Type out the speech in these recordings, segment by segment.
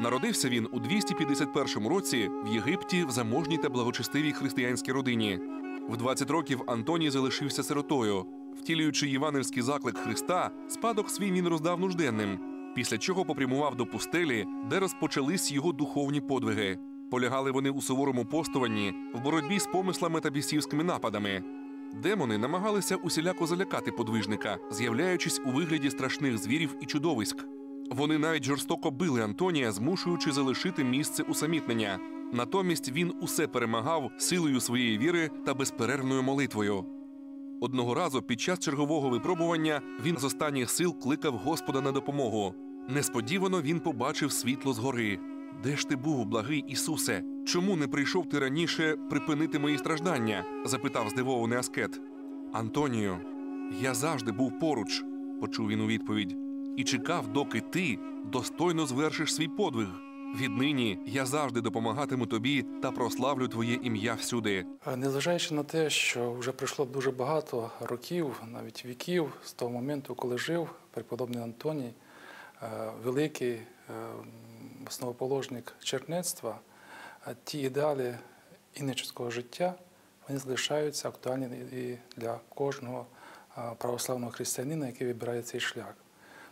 Народився він у 251 році в Єгипті в заможній та благочестивій християнській родині. В 20 років Антоній залишився сиротою. Втілюючи євангельський заклик Христа, спадок свій він роздав нужденним, після чого попрямував до пустелі, де розпочались його духовні подвиги. Полягали вони у суворому постуванні, в боротьбі з помислами та бісівськими нападами. Демони намагалися усіляко залякати подвижника, з'являючись у вигляді страшних звірів і чудовиськ. Вони навіть жорстоко били Антонія, змушуючи залишити місце усамітнення. Натомість він усе перемагав силою своєї віри та безперервною молитвою. Одного разу під час чергового випробування він з останніх сил кликав Господа на допомогу. Несподівано він побачив світло згори. Де ж ти був, благий Ісусе? Чому не прийшов ти раніше припинити мої страждання? запитав здивований аскет. Антонію, я завжди був поруч, почув він у відповідь, і чекав, доки ти достойно звершиш свій подвиг. Віднині я завжди допомагатиму тобі та прославлю твоє ім'я всюди. Е, Незважаючи на те, що вже пройшло дуже багато років, навіть віків, з того моменту, коли жив преподобний Антоній, е, великий е, основоположник чернецтва, ті ідеали інничського життя вони залишаються актуальні і для кожного православного християнина, який вибирає цей шлях.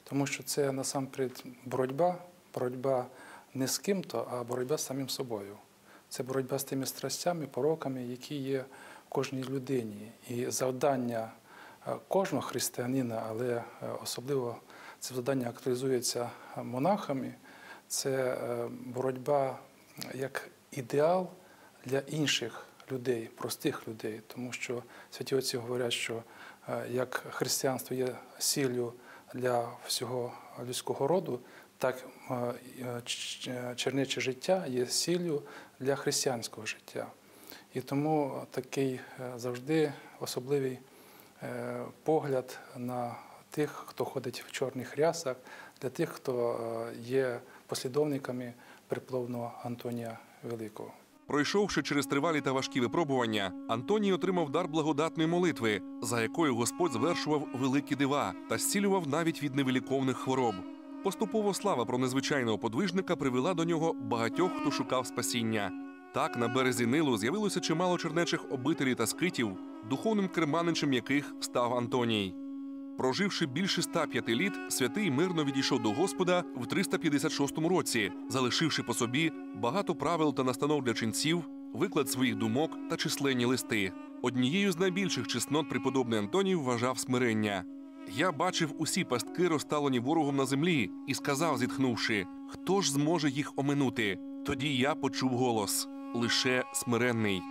Тому що це насамперед боротьба, боротьба не з ким-то, а боротьба з самим собою. Це боротьба з тими страстями, пороками, які є в кожній людині. І завдання е, кожного християнина, але е, особливо це завдання актуалізується монахами, це е, боротьба як ідеал для інших людей, простих людей, тому що святі отці говорять, що е, як християнство є сіллю для всього людського роду, так е, е, чернече життя є сіллю для християнського життя. І тому такий е, завжди особливий е, погляд на тих, хто ходить в чорних рясах, для тих, хто є послідовниками припловного Антонія Великого. Пройшовши через тривалі та важкі випробування, Антоній отримав дар благодатної молитви, за якою Господь звершував великі дива та зцілював навіть від невиліковних хвороб. Поступово слава про незвичайного подвижника привела до нього багатьох, хто шукав спасіння. Так, на березі Нилу з'явилося чимало чернечих обителів та скитів, духовним керманичем яких став Антоній. Проживши більше 105 літ, святий мирно відійшов до Господа в 356 році, залишивши по собі багато правил та настанов для ченців, виклад своїх думок та численні листи. Однією з найбільших чеснот преподобний Антоній вважав смирення. Я бачив усі пастки, розсталені ворогом на землі, і сказав, зітхнувши: хто ж зможе їх оминути? Тоді я почув голос лише смиренний.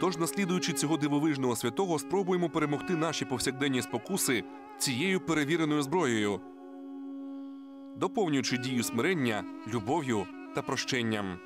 Тож, наслідуючи цього дивовижного святого, спробуємо перемогти наші повсякденні спокуси цією перевіреною зброєю, доповнюючи дію смирення любов'ю та прощенням.